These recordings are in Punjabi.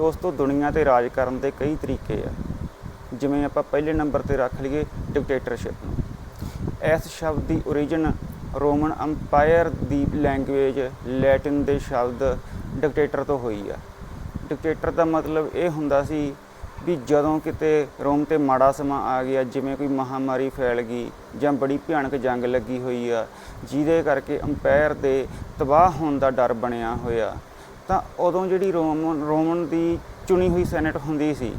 ਦੋਸਤੋ, ਦੁਨੀਆ ਤੇ ਰਾਜ ਕਰਨ ਦੇ ਕਈ ਤਰੀਕੇ ਆ। ਜਿਵੇਂ ਆਪਾਂ ਪਹਿਲੇ ਨੰਬਰ ਤੇ ਰੱਖ ਲਈਏ ਡਿਕਟੇਟਰਸ਼ਿਪ ਨੂੰ। ਇਸ ਸ਼ਬਦ ਦੀ origin ਰੋਮਨ ਅੰਪਾਇਰ ਦੀ ਲੈਂਗੁਏਜ ਲੈਟਿਨ ਦੇ ਸ਼ਬਦ ਡਿਕਟੇਟਰ ਤੋਂ ਹੋਈ ਆ। ਡਿਕਟੇਟਰ ਦਾ ਮਤਲਬ ਇਹ ਹੁੰਦਾ ਸੀ ਵੀ ਜਦੋਂ ਕਿਤੇ ਰੋਮ ਤੇ ਮਾੜਾ ਸਮਾਂ ਆ ਗਿਆ, ਜਿਵੇਂ ਕੋਈ ਮਹਾਮਾਰੀ ਫੈਲ ਗਈ ਜਾਂ ਬੜੀ ਭਿਆਨਕ ਜੰਗ ਲੱਗੀ ਹੋਈ ਆ, ਜਿਹਦੇ ਕਰਕੇ ਅੰਪਾਇਰ ਦੇ ਤਬਾਹ ਹੋਣ ਦਾ ਡਰ ਬਣਿਆ ਹੋਇਆ। ਤਾਂ ਉਦੋਂ ਜਿਹੜੀ ਰੋਮਨ ਰੋਮਨ ਦੀ ਚੁਣੀ ਹੋਈ ਸੈਨੇਟ ਹੁੰਦੀ ਸੀ,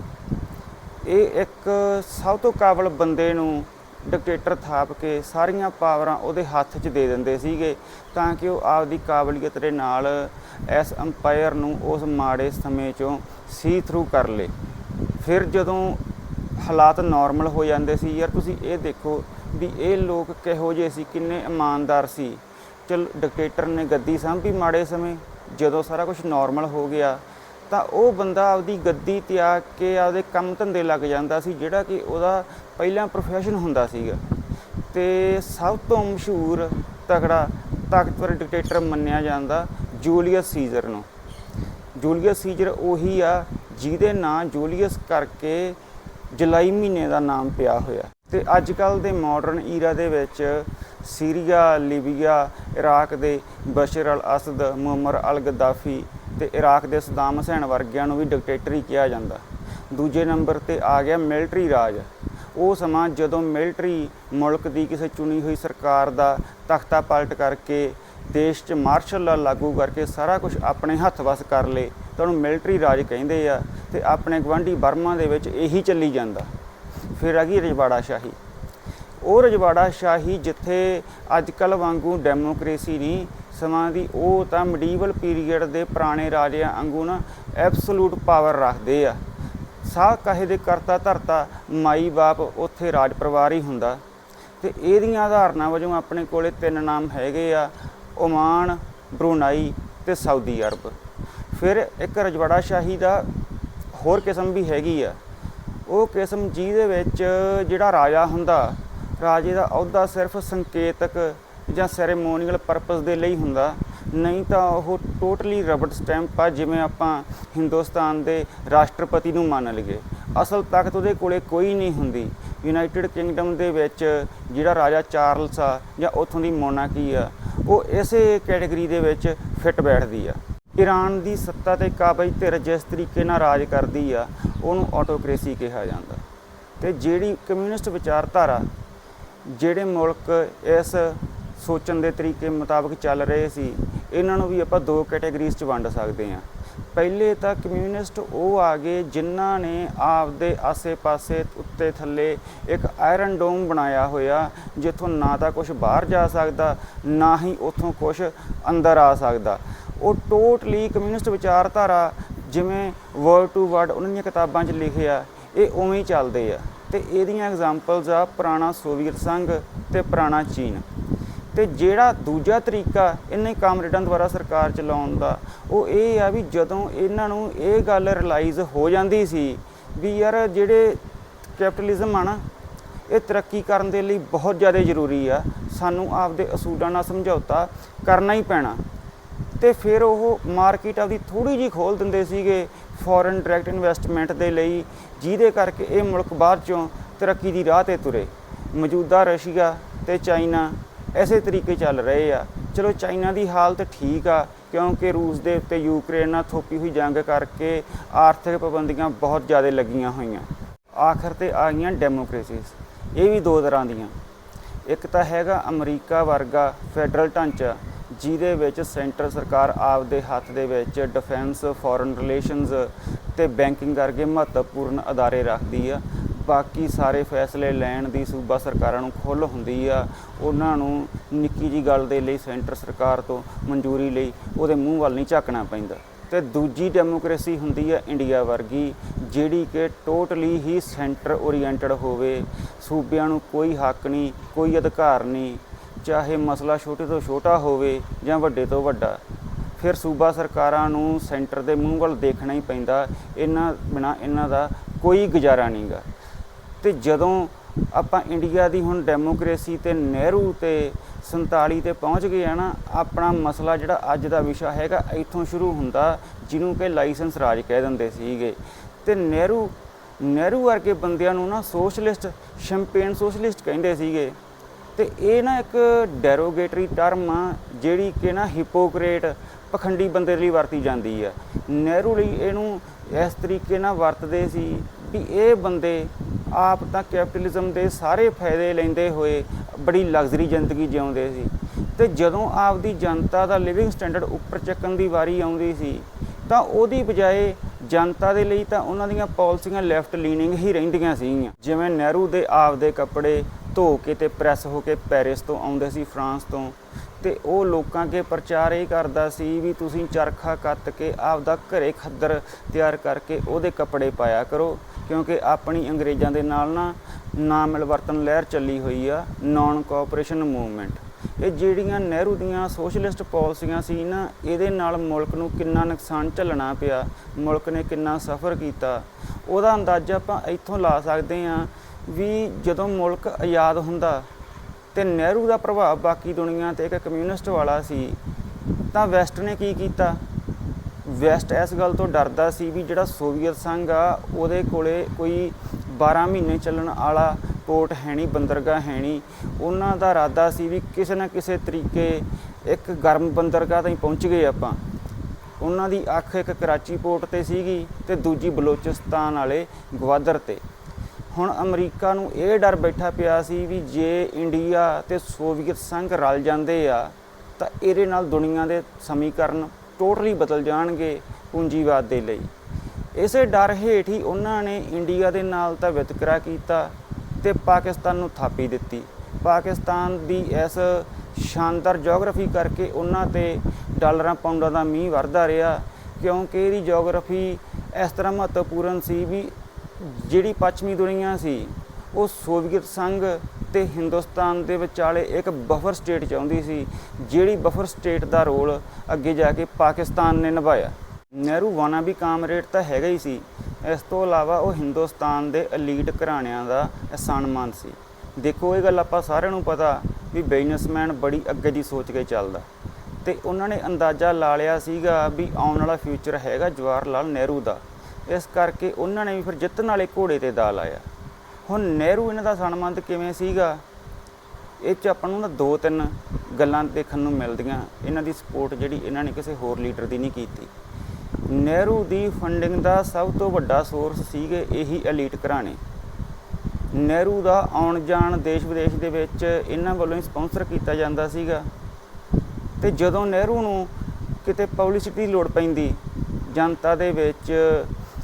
ਇਹ ਇੱਕ ਸਭ ਤੋਂ ਕਾਬਲ ਬੰਦੇ ਨੂੰ ਡਿਕਟੇਟਰ ਥਾਪ ਕੇ ਸਾਰੀਆਂ ਪਾਵਰਾਂ ਉਹਦੇ ਹੱਥ 'ਚ ਦੇ ਦਿੰਦੇ ਸੀਗੇ ਤਾਂ ਕਿ ਉਹ ਆਪਦੀ ਕਾਬਲੀਅਤ ਦੇ ਨਾਲ ਇਸ ਅੰਪਾਇਰ ਨੂੰ ਉਸ ਮਾੜੇ ਸਮੇਂ 'ਚੋਂ ਸੀ ਥਰੂ ਕਰ ਲੇ। ਫਿਰ ਜਦੋਂ ਹਾਲਾਤ ਨਾਰਮਲ ਹੋ ਜਾਂਦੇ ਸੀ, ਯਾਰ ਤੁਸੀਂ ਇਹ ਦੇਖੋ ਵੀ ਇਹ ਲੋਕ ਕਿਹੋ ਜਿਹੇ ਸੀ, ਕਿੰਨੇ ਇਮਾਨਦਾਰ ਸੀ। ਚਲ ਡਿਕਟੇਟਰ ਨੇ ਗੱਦੀ ਸੰਭੀ ਮਾੜੇ ਸਮੇਂ। ਜਦੋਂ ਸਾਰਾ ਕੁਝ ਨਾਰਮਲ ਹੋ ਗਿਆ, ਤਾਂ ਉਹ ਬੰਦਾ ਆਪਦੀ ਗੱਦੀ ਤਿਆਗ ਕੇ ਆਪਦੇ ਕੰਮ ਧੰਦੇ ਲੱਗ ਜਾਂਦਾ ਸੀ, ਜਿਹੜਾ ਕਿ ਉਹਦਾ ਪਹਿਲਾਂ ਪ੍ਰੋਫੈਸ਼ਨ ਹੁੰਦਾ ਸੀਗਾ। ਤੇ ਸਭ ਤੋਂ ਮਸ਼ਹੂਰ ਤਕੜਾ ਤਾਕਤਵਰ ਡਿਕਟੇਟਰ ਮੰਨਿਆ ਜਾਂਦਾ ਜੂਲੀਅਸ ਸੀਜ਼ਰ ਨੂੰ। ਜੂਲੀਅਸ ਸੀਜ਼ਰ ਉਹੀ ਆ ਜਿਹਦੇ ਨਾਂ ਜੂਲੀਅਸ ਕਰਕੇ ਜੁਲਾਈ ਮਹੀਨੇ ਦਾ ਨਾਮ ਪਿਆ ਹੋਇਆ। ਤੇ ਅੱਜ ਕੱਲ ਦੇ ਮਾਡਰਨ ਈਰਾ ਦੇ ਵਿੱਚ ਸੀਰੀਆ, ਲੀਬੀਆ, ਇਰਾਕ ਦੇ ਬਸ਼ਰ ਅਲ ਅਸਦ, ਮੁਅਮਰ ਅਲ ਗਦਾਫੀ ਤੇ ਇਰਾਕ ਦੇ ਸਦਾਮ ਹੁਸੈਨ ਵਰਗਿਆਂ ਨੂੰ ਵੀ ਡਿਕਟੇਟਰ ਹੀ ਕਿਹਾ ਜਾਂਦਾ। ਦੂਜੇ ਨੰਬਰ ਤੇ ਆ ਗਿਆ ਮਿਲਟਰੀ ਰਾਜ। ਉਹ ਸਮਾਂ ਜਦੋਂ ਮਿਲਟਰੀ ਮੁਲਕ ਦੀ ਕਿਸੇ ਚੁਣੀ ਹੋਈ ਸਰਕਾਰ ਦਾ ਤਖਤਾ ਪਲਟ ਕਰਕੇ ਦੇਸ਼ 'ਚ ਮਾਰਸ਼ਲ ਲਾ ਲਾਗੂ ਕਰਕੇ ਸਾਰਾ ਕੁਝ ਆਪਣੇ ਹੱਥ ਵਸ ਕਰ ਲੇ, ਤਾਂ ਉਹਨੂੰ ਮਿਲਟਰੀ ਰਾਜ ਕਹਿੰਦੇ ਆ ਤੇ ਆਪਣੇ ਗਵਾਂਢੀ ਬਰਮਾ ਦੇ ਵਿੱਚ ਇਹੀ ਚੱਲੀ ਜਾਂਦਾ। ਫਿਰ ਆ ਗਈ ਰਜਵਾੜਾ ਸ਼ਾਹੀ। ਉਹ ਰਜਵਾੜਾ ਸ਼ਾਹੀ ਜਿੱਥੇ ਅੱਜ ਕੱਲ ਵਾਂਗੂ ਡੈਮੋਕ੍ਰੇਸੀ ਨਹੀਂ, ਸਮਾਂ ਦੀ ਉਹ ਤਾਂ ਮੀਡੀਵਲ ਪੀਰੀਅਡ ਦੇ ਪੁਰਾਣੇ ਰਾਜਿਆਂ ਵਾਂਗੂ ਨਾ ਐਬਸੋਲੂਟ ਪਾਵਰ ਰੱਖਦੇ ਆ। ਸਾਹ ਕਾਹੇ ਦੇ ਕਰਤਾ ਧਰਤਾ, ਮਾਈ ਬਾਪ ਉੱਥੇ ਰਾਜ ਪਰਿਵਾਰ ਹੀ ਹੁੰਦਾ। ਤੇ ਇਹਦੀਆਂ ਆਧਾਰਨਾਂ ਵਜੋਂ ਆਪਣੇ ਕੋਲੇ ਤਿੰਨ ਨਾਮ ਹੈਗੇ ਆ, ਓਮਾਨ, ਬਰੂਨਾਈ ਤੇ ਸਾਊਦੀ ਅਰਬ। ਫਿਰ ਇੱਕ ਰਜਵਾੜਾ ਸ਼ਾਹੀ ਦਾ ਹੋਰ ਕਿਸਮ ਵੀ ਹੈਗੀ ਆ। ਉਹ ਕਿਸਮ ਜਿਹਦੇ ਵਿੱਚ ਜਿਹੜਾ ਰਾਜਾ ਹੁੰਦਾ, ਰਾਜੇ ਦਾ ਅਹੁਦਾ ਸਿਰਫ ਸੰਕੇਤਕ ਜਾਂ ਸੈਰੇਮੋਨੀਅਲ ਪਰਪਸ ਦੇ ਲਈ ਹੁੰਦਾ, ਨਹੀਂ ਤਾਂ ਉਹ ਟੋਟਲੀ ਰਬਟ ਸਟੈਂਪ ਆ ਜਿਵੇਂ ਆਪਾਂ ਹਿੰਦੁਸਤਾਨ ਦੇ ਰਾਸ਼ਟਰਪਤੀ ਨੂੰ ਮੰਨ ਲਈਏ। ਅਸਲ ਤਾਕਤ ਉਹਦੇ ਕੋਲੇ ਕੋਈ ਨਹੀਂ ਹੁੰਦੀ। ਯੂਨਾਈਟਿਡ ਕਿੰਗਡਮ ਦੇ ਵਿੱਚ ਜਿਹੜਾ ਰਾਜਾ ਚਾਰਲਸ ਆ ਜਾਂ ਉੱਥੋਂ ਦੀ ਮੋਨਾਕੀ ਆ, ਉਹ ਇਸੇ ਕੈਟਾਗਰੀ ਦੇ ਵਿੱਚ ਫਿੱਟ ਬੈਠਦੀ ਆ। ਈਰਾਨ ਦੀ ਸੱਤਾ ਤੇ ਕਾਬਜ ਧਿਰ ਜਿਸ ਤਰੀਕੇ ਨਾਲ ਰਾਜ ਕਰਦੀ ਆ, ਉਹਨੂੰ ਆਟੋਕ੍ਰੇਸੀ ਕਿਹਾ ਜਾਂਦਾ। ਤੇ ਜਿਹੜੀ ਕਮਿਊਨਿਸਟ ਵਿਚਾਰਧਾਰਾ, ਜਿਹੜੇ ਮੁਲਕ ਇਸ ਸੋਚਣ ਦੇ ਤਰੀਕੇ ਮੁਤਾਬਕ ਚੱਲ ਰਹੇ ਸੀ, ਇਹਨਾਂ ਨੂੰ ਵੀ ਆਪਾਂ ਦੋ ਕੈਟਾਗਰੀਜ਼ 'ਚ ਵੰਡ ਸਕਦੇ ਹਾਂ। ਪਹਿਲੇ ਤਾਂ ਕਮਿਊਨਿਸਟ ਉਹ ਆ ਗਏ ਜਿਨ੍ਹਾਂ ਨੇ ਆਪਦੇ ਆਸੇ-ਪਾਸੇ ਉੱਤੇ ਥੱਲੇ ਇੱਕ ਆਇਰਨ ਡੋਮ ਬਣਾਇਆ ਹੋਇਆ, ਜਿੱਥੋਂ ਨਾ ਤਾਂ ਕੁਝ ਬਾਹਰ ਜਾ ਸਕਦਾ, ਨਾ ਹੀ ਉੱਥੋਂ ਕੁਝ ਅੰਦਰ ਆ ਸਕਦਾ। ਉਹ ਟੋਟਲੀ ਕਮਿਊਨਿਸਟ ਵਿਚਾਰਧਾਰਾ ਜਿਵੇਂ ਵਰਡ ਟੂ ਵਰਡ ਉਹਨਾਂ ਦੀਆਂ ਕਿਤਾਬਾਂ 'ਚ ਲਿਖਿਆ ਇਹ ਉਵੇਂ ਹੀ ਚੱਲਦੇ ਆ। ਤੇ ਇਹਦੀਆਂ ਐਗਜ਼ਾਮਪਲਸ ਆ ਪੁਰਾਣਾ ਸੋਵੀਅਤ ਸੰਘ ਤੇ ਪੁਰਾਣਾ ਚੀਨ। ਤੇ ਜਿਹੜਾ ਦੂਜਾ ਤਰੀਕਾ ਇਹਨੇ ਕਾਮਰੇਡਾਂ ਦੁਆਰਾ ਸਰਕਾਰ ਚਲਾਉਣ ਦਾ, ਉਹ ਇਹ ਆ ਵੀ ਜਦੋਂ ਇਹਨਾਂ ਨੂੰ ਇਹ ਗੱਲ ਰਿਅਲਾਈਜ਼ ਹੋ ਜਾਂਦੀ ਸੀ ਵੀ ਯਾਰ ਜਿਹੜੇ ਕੈਪੀਟਲਿਜ਼ਮ ਆ ਨਾ, ਇਹ ਤਰੱਕੀ ਕਰਨ ਦੇ ਲਈ ਬਹੁਤ ਜ਼ਿਆਦਾ ਜ਼ਰੂਰੀ ਆ। ਸਾਨੂੰ ਆਪਦੇ ਅਸੂਲਾਂ ਨਾਲ ਸਮਝੌਤਾ ਕਰਨਾ ਹੀ ਪੈਣਾ। ਤੇ ਫਿਰ ਉਹ ਮਾਰਕੀਟ ਆਪਦੀ ਥੋੜੀ ਜਿਹੀ ਖੋਲ ਦਿੰਦੇ ਸੀਗੇ ਫੋਰਨ ਡਾਇਰੈਕਟ ਇਨਵੈਸਟਮੈਂਟ ਦੇ ਲਈ, ਜਿਹਦੇ ਕਰਕੇ ਇਹ ਮੁਲਕ ਬਾਅਦ ਚੋਂ ਤਰੱਕੀ ਦੀ ਰਾਹ ਤੇ ਤੁਰੇ। ਮੌਜੂਦਾ ਰਸ਼ੀਆ ਤੇ ਚਾਈਨਾ ਐਸੇ ਤਰੀਕੇ ਚੱਲ ਰਹੇ ਆ। ਚਲੋ ਚਾਈਨਾ ਦੀ ਹਾਲਤ ਠੀਕ ਆ, ਕਿਉਂਕਿ ਰੂਸ ਦੇ ਉੱਤੇ ਯੂਕਰੇਨ ਨਾਲ ਥੋਪੀ ਹੋਈ ਜੰਗ ਕਰਕੇ ਆਰਥਿਕ ਪਾਬੰਦੀਆਂ ਬਹੁਤ ਜ਼ਿਆਦਾ ਲੱਗੀਆਂ ਹੋਈਆਂ। ਆਖਰ ਤੇ ਆ ਗਈਆਂ ਡੈਮੋਕ੍ਰੇਸੀਜ਼ ਇਹ ਵੀ ਦੋ ਤਰ੍ਹਾਂ ਦੀਆਂ। ਇੱਕ ਤਾਂ ਹੈਗਾ ਅਮਰੀਕਾ ਵਰਗਾ ਫੈਡਰਲ ਢਾਂਚਾ ਜਿਹਦੇ ਵਿੱਚ ਸੈਂਟਰ ਸਰਕਾਰ ਆਪਦੇ ਹੱਥ ਦੇ ਵਿੱਚ ਡਿਫੈਂਸ ਫੋਰਨ ਰਿਲੇਸ਼ਨਸ ਤੇ ਬੈਂਕਿੰਗ ਕਰਕੇ ਮਹੱਤਵਪੂਰਨ ਅਦਾਰੇ ਰੱਖਦੀ ਆ। ਬਾਕੀ ਸਾਰੇ ਫੈਸਲੇ ਲੈਣ ਦੀ ਸੂਬਾ ਸਰਕਾਰਾਂ ਨੂੰ ਖੁੱਲ੍ਹ ਹੁੰਦੀ ਆ। ਉਹਨਾਂ ਨੂੰ ਨਿੱਕੀ ਜੀ ਗੱਲ ਦੇ ਲਈ ਸੈਂਟਰ ਸਰਕਾਰ ਤੋਂ ਮਨਜ਼ੂਰੀ ਲਈ ਉਹਦੇ ਮੂੰਹ ਵੱਲ ਨਹੀਂ ਝਾਕਣਾ ਪੈਂਦਾ। ਤੇ ਦੂਜੀ ਡੈਮੋਕ੍ਰੇਸੀ ਹੁੰਦੀ ਆ ਇੰਡੀਆ ਵਰਗੀ, ਜਿਹੜੀ ਕਿ ਟੋਟਲੀ ਹੀ ਸੈਂਟਰ ਓਰੀਐਂਟਡ ਹੋਵੇ। ਸੂਬਿਆਂ ਨੂੰ ਕੋਈ ਹੱਕ ਨਹੀਂ, ਕੋਈ ਅਧਿਕਾਰ ਨਹੀਂ ਚਾਹੇ ਮਸਲਾ ਛੋਟੇ ਤੋਂ ਛੋਟਾ ਹੋਵੇ ਜਾਂ ਵੱਡੇ ਤੋਂ ਵੱਡਾ, ਫਿਰ ਸੂਬਾ ਸਰਕਾਰਾਂ ਨੂੰ ਸੈਂਟਰ ਦੇ ਮੂੰਹ ਵੱਲ ਦੇਖਣਾ ਹੀ ਪੈਂਦਾ, ਇਹਨਾਂ ਬਿਨਾ ਇਹਨਾਂ ਦਾ ਕੋਈ ਗੁਜ਼ਾਰਾ ਨਹੀਂਗਾ। ਤੇ ਜਦੋਂ ਆਪਾਂ ਇੰਡੀਆ ਦੀ ਹੁਣ ਡੈਮੋਕ੍ਰੇਸੀ ਤੇ ਨਹਿਰੂ ਤੇ 47 ਤੇ ਪਹੁੰਚ ਗਏ ਆ ਨਾ, ਆਪਣਾ ਮਸਲਾ ਜਿਹੜਾ ਅੱਜ ਦਾ ਵਿਸ਼ਾ ਹੈਗਾ, ਇੱਥੋਂ ਸ਼ੁਰੂ ਹੁੰਦਾ ਜਿਹਨੂੰ ਕਿ ਲਾਇਸੈਂਸ ਰਾਜ ਕਹਿ ਦਿੰਦੇ ਸੀਗੇ। ਤੇ ਨਹਿਰੂ ਨਹਿਰੂ ਵਰਗੇ ਬੰਦਿਆਂ ਨੂੰ ਨਾ ਸੋਸ਼ਲਿਸਟ ਸ਼ੈਂਪੇਨ ਸੋਸ਼ਲਿਸਟ ਕਹਿੰਦੇ ਸੀਗੇ। ਤੇ ਇਹ ਨਾ ਇੱਕ ਡੈਰੋਗੇਟਰੀ ਟਰਮ ਆ, ਜਿਹੜੀ ਕਿ ਨਾ ਹਿਪੋਕਰੇਟ ਪਖੰਡੀ ਬੰਦੇ ਲਈ ਵਰਤੀ ਜਾਂਦੀ ਆ। ਨਹਿਰੂ ਲਈ ਇਹਨੂੰ ਇਸ ਤਰੀਕੇ ਨਾਲ ਵਰਤਦੇ ਸੀ ਵੀ ਇਹ ਬੰਦੇ ਆਪ ਤਾਂ ਕੈਪੀਟਲਿਜ਼ਮ ਦੇ ਸਾਰੇ ਫਾਇਦੇ ਲੈਂਦੇ ਹੋਏ ਬੜੀ ਲਗਜ਼ਰੀ ਜ਼ਿੰਦਗੀ ਜਿਉਂਦੇ ਸੀ। ਤੇ ਜਦੋਂ ਆਪਦੀ ਜਨਤਾ ਦਾ ਲਿਵਿੰਗ ਸਟੈਂਡਰਡ ਉੱਪਰ ਚੱਕਣ ਦੀ ਵਾਰੀ ਆਉਂਦੀ ਸੀ, ਤਾਂ ਉਹਦੀ ਬਜਾਏ ਜਨਤਾ ਦੇ ਲਈ ਤਾਂ ਉਹਨਾਂ ਦੀਆਂ ਪਾਲਿਸੀਆਂ ਲੈਫਟ ਲੀਨਿੰਗ ਹੀ ਰਹਿੰਦੀਆਂ ਸੀਗੀਆਂ। ਜਿਵੇਂ ਨਹਿਰੂ ਦੇ ਆਪਦੇ ਕੱਪੜੇ ਧੋ ਕੇ ਤੇ ਪ੍ਰੈਸ ਹੋ ਕੇ ਪੈਰਿਸ ਤੋਂ ਆਉਂਦੇ ਸੀ ਫਰਾਂਸ ਤੋਂ। ਤੇ ਉਹ ਲੋਕਾਂ ਕੇ ਪ੍ਰਚਾਰ ਇਹ ਕਰਦਾ ਸੀ ਵੀ ਤੁਸੀਂ ਚਰਖਾ ਕੱਤ ਕੇ ਆਪਦਾ ਘਰੇ ਖੱਦਰ ਤਿਆਰ ਕਰਕੇ ਉਹਦੇ ਕੱਪੜੇ ਪਾਇਆ ਕਰੋ, ਕਿਉਂਕਿ ਆਪਣੀ ਅੰਗਰੇਜ਼ਾਂ ਦੇ ਨਾਲ ਨਾ ਨਾ ਮਿਲਵਰਤਨ ਲਹਿਰ ਚੱਲੀ ਹੋਈ ਆ ਨਾਨ ਕੋਆਪਰੇਸ਼ਨ ਮੂਵਮੈਂਟ ਇਹ ਜਿਹੜੀਆਂ ਨਹਿਰੂ ਦੀਆਂ ਸੋਸ਼ਲਿਸਟ ਪਾਲਿਸੀਆਂ ਸੀ ਨਾ, ਇਹਦੇ ਨਾਲ ਮੁਲਕ ਨੂੰ ਕਿੰਨਾ ਨੁਕਸਾਨ ਝੱਲਣਾ ਪਿਆ, ਮੁਲਕ ਨੇ ਕਿੰਨਾ ਸਫ਼ਰ ਕੀਤਾ। ਉਹਦਾ ਅੰਦਾਜ਼ਾ ਆਪਾਂ ਇੱਥੋਂ ਲਾ ਸਕਦੇ ਹਾਂ ਵੀ ਜਦੋਂ ਮੁਲਕ ਆਜ਼ਾਦ ਹੁੰਦਾ ਤੇ ਨਹਿਰੂ ਦਾ ਪ੍ਰਭਾਵ ਬਾਕੀ ਦੁਨੀਆ ਤੇ ਇੱਕ ਕਮਿਊਨਿਸਟ ਵਾਲਾ ਸੀ, ਤਾਂ ਵੈਸਟ ਨੇ ਕੀ ਕੀਤਾ? ਵੈਸਟ ਇਸ ਗੱਲ ਤੋਂ ਡਰਦਾ ਸੀ ਵੀ ਜਿਹੜਾ ਸੋਵੀਅਤ ਸੰਘ ਆ, ਉਹਦੇ ਕੋਲੇ ਕੋਈ 12 ਮਹੀਨੇ ਚੱਲਣ ਵਾਲਾ ਪੋਰਟ ਹੈ ਨਹੀਂ, ਬੰਦਰਗਾਹ ਹੈ ਨਹੀਂ। ਉਹਨਾਂ ਦਾ ਇਰਾਦਾ ਸੀ ਵੀ ਕਿਸੇ ਨਾ ਕਿਸੇ ਤਰੀਕੇ ਇੱਕ ਗਰਮ ਬੰਦਰਗਾਹ ਤਾਈਂ ਪਹੁੰਚ ਗਏ ਆਪਾਂ। ਉਹਨਾਂ ਦੀ ਅੱਖ ਇੱਕ ਕਰਾਚੀ ਪੋਰਟ ਤੇ ਸੀਗੀ ਤੇ ਦੂਜੀ ਬਲੋਚਿਸਤਾਨ ਵਾਲੇ ਗਵਾਦਰ ਤੇ। ਹੁਣ ਅਮਰੀਕਾ ਨੂੰ ਇਹ ਡਰ ਬੈਠਾ ਪਿਆ ਸੀ ਵੀ ਜੇ ਇੰਡੀਆ ਤੇ ਸੋਵੀਅਤ ਸੰਘ ਰਲ ਜਾਂਦੇ ਆ, ਤਾਂ ਇਹਦੇ ਨਾਲ ਦੁਨੀਆ ਦੇ ਸਮੀਕਰਨ ਟੋਟਲੀ ਬਦਲ ਜਾਣਗੇ ਪੂੰਜੀਵਾਦ ਦੇ ਲਈ। ਇਸੇ ਡਰ ਹੇਠ ਹੀ ਉਹਨਾਂ ਨੇ ਇੰਡੀਆ ਦੇ ਨਾਲ ਤਾਂ ਵਿਤਕਰਾ ਕੀਤਾ ਤੇ ਪਾਕਿਸਤਾਨ ਨੂੰ ਥਾਪੀ ਦਿੱਤੀ। ਪਾਕਿਸਤਾਨ ਦੀ ਇਸ ਸ਼ਾਨਦਾਰ ਜੀਓਗ੍ਰਾਫੀ ਕਰਕੇ ਉਹਨਾਂ ਤੇ ਡਾਲਰਾਂ ਪਾਉਂਡਾਂ ਦਾ ਮੀਂਹ ਵਰਦਾ ਰਿਹਾ, ਕਿਉਂਕਿ ਇਹਦੀ ਜੀਓਗ੍ਰਾਫੀ ਇਸ ਤਰ੍ਹਾਂ ਮਹੱਤਵਪੂਰਨ ਸੀ ਵੀ ਜਿਹੜੀ ਪੱਛਮੀ ਦੁਨੀਆ ਸੀ, ਉਹ ਸੋਵੀਅਤ ਸੰਘ ਤੇ ਹਿੰਦੁਸਤਾਨ ਦੇ ਵਿਚਾਲੇ ਇੱਕ ਬਫਰ ਸਟੇਟ ਚਾਹੁੰਦੀ ਸੀ, ਜਿਹੜੀ ਬਫਰ ਸਟੇਟ ਦਾ ਰੋਲ ਅੱਗੇ ਜਾ ਕੇ ਪਾਕਿਸਤਾਨ ਨੇ ਨਿਭਾਇਆ। ਨਹਿਰੂ ਵਾਨਾ ਵੀ ਕਾਮਰੇਡ ਤਾਂ ਹੈਗਾ ਹੀ ਸੀ। ਇਸ ਤੋਂ ਇਲਾਵਾ ਉਹ ਹਿੰਦੁਸਤਾਨ ਦੇ ਐਲੀਟ ਘਰਾਣਿਆਂ ਦਾ ਸਨਮਾਨ ਸੀ। ਦੇਖੋ ਇਹ ਗੱਲ ਆਪਾਂ ਸਾਰਿਆਂ ਨੂੰ ਪਤਾ ਵੀ ਬਿਜ਼ਨਸਮੈਨ ਬੜੀ ਅੱਗੇ ਦੀ ਸੋਚ ਕੇ ਚੱਲਦਾ। ਤੇ ਉਹਨਾਂ ਨੇ ਅੰਦਾਜ਼ਾ ਲਾ ਲਿਆ ਸੀਗਾ ਵੀ ਆਉਣ ਵਾਲਾ ਫਿਊਚਰ ਹੈਗਾ ਜਵਾਹਰ ਲਾਲ ਨਹਿਰੂ ਦਾ। ਇਸ ਕਰਕੇ ਉਹਨਾਂ ਨੇ ਵੀ ਫਿਰ ਜਿੱਤਣ ਵਾਲੇ ਘੋੜੇ ਤੇ ਦਾ ਲਾਇਆ। ਹੁਣ ਨਹਿਰੂ ਇਹਨਾਂ ਦਾ ਸਨਮਾਨਿਤ ਕਿਵੇਂ ਸੀਗਾ? ਇਹ ਚ ਆਪਾਂ ਨੂੰ ਨਾ ਦੋ ਤਿੰਨ ਗੱਲਾਂ ਦੇਖਣ ਨੂੰ ਮਿਲਦੀਆਂ। ਇਹਨਾਂ ਦੀ ਸਪੋਰਟ ਜਿਹੜੀ ਇਹਨਾਂ ਨੇ ਕਿਸੇ ਹੋਰ ਲੀਡਰ ਦੀ ਨਹੀਂ ਕੀਤੀ। ਨਹਿਰੂ ਦੀ ਫੰਡਿੰਗ ਦਾ ਸਭ ਤੋਂ ਵੱਡਾ ਸੋਰਸ ਸੀਗੇ ਇਹੀ ਐਲੀਟ ਘਰਾਣੇ। ਨਹਿਰੂ ਦਾ ਆਉਣ ਜਾਣ ਦੇਸ਼ ਵਿਦੇਸ਼ ਦੇ ਵਿੱਚ ਇਹਨਾਂ ਵੱਲੋਂ ਹੀ ਸਪਾਂਸਰ ਕੀਤਾ ਜਾਂਦਾ ਸੀਗਾ। ਤੇ ਜਦੋਂ ਨਹਿਰੂ ਨੂੰ ਕਿਤੇ ਪਬਲਿਸਿਟੀ ਦੀ ਲੋੜ ਪੈਂਦੀ, ਜਨਤਾ ਦੇ ਵਿੱਚ